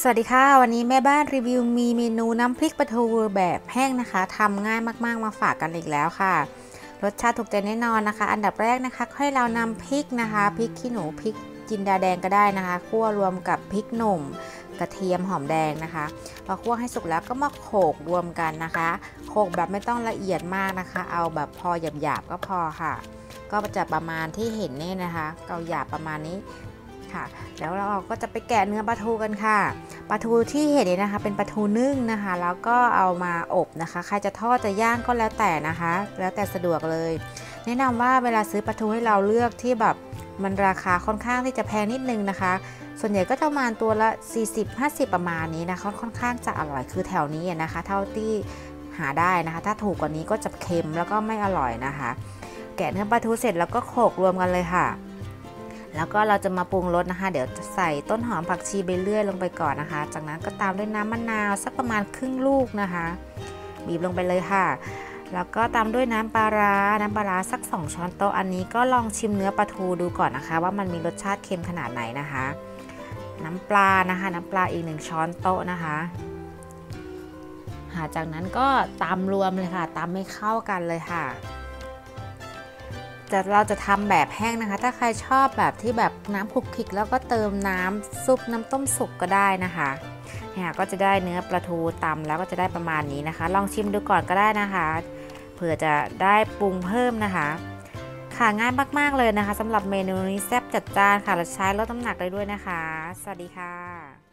สวัสดีค่ะ วันนี้แม่บ้านรีวิวมีเมนูน้ำพริกปลาทูแบบแห้งนะคะทำง่ายมากๆมาฝากกันอีกแล้วค่ะ รสชาติถูกใจแน่นอนนะคะ อันดับแรกนะคะให้เรานำพริกนะคะพริกขี้หนูพริกจินดาแดงก็ได้นะคะคั่วรวมกับพริกหนุ่มกระเทียมหอมแดงนะคะพอคั่วให้สุกแล้วก็มาโขกรวมกันนะคะโขกแบบไม่ต้องละเอียดมากนะคะ เอาแบบพอหยาบๆก็พอค่ะ ก็จะประมาณที่เห็นนี่นะคะเกาหยาบประมาณนี้ ค่ะ แล้วเราก็จะไปแกะเนื้อปลาทูกันค่ะปลาทูที่เห็นนี้นะคะ เป็นปลาทูนึ่งนะคะ แล้วก็เอามาอบนะคะ ใครจะทอดจะย่างก็แล้วแต่นะคะ แล้วแต่สะดวกเลย แนะนำว่าเวลาซื้อปลาทูให้เราเลือกที่แบบมันราคาค่อนข้างที่จะแพงนิดนึงนะคะ ส่วนใหญ่ก็ประมาณตัวละ 40-50 ประมาณนี้นะคะค่อนข้างจะอร่อยคือแถวนี้นะคะ เท่าที่หาได้นะคะ ถ้าถูกกว่านี้ก็จะเค็มแล้วก็ไม่อร่อยนะคะ แกะเนื้อปลาทูเสร็จแล้วก็โขลกรวมกันเลยค่ะ แล้วก็เราจะมาปรุงรสนะคะ เดี๋ยวจะใส่ต้นหอมผักชีใบเลื่อยลงไปก่อนนะคะ จากนั้นก็ตามด้วยน้ำมะนาวสักประมาณครึ่งลูกนะคะ บีบลงไปเลยค่ะ แล้วก็ตามด้วยน้ำปลาร้าน้ำปลาร้าสัก 2 ช้อนโต๊ะอันนี้ก็ลองชิมเนื้อปลาทูดูก่อนนะคะ ว่ามันมีรสชาติเค็มขนาดไหนนะคะ น้ำปลานะคะ น้ำปลาอีก1ช้อนโต๊ะนะคะหาจากนั้นก็ตามรวมเลยค่ะตามไม่เข้ากันเลยค่ะ จะเราจะทำแบบแห้งนะคะ ถ้าใครชอบแบบที่แบบน้ำคลุกคลิกแล้วก็เติมน้ำซุปน้ำต้มสุกก็ได้นะคะเนี่ยก็จะได้เนื้อปลาทูตำแล้วก็จะได้ประมาณนี้นะคะ ลองชิมดูก่อนก็ได้นะคะเผื่อจะได้ปรุงเพิ่มนะคะ ค่ะง่ายมาก ๆ เลยนะคะสำหรับเมนูนี้แซ่บจัดจ้านค่ะและใช้ลดน้ำหนักได้ด้วยนะคะ สวัสดีค่ะ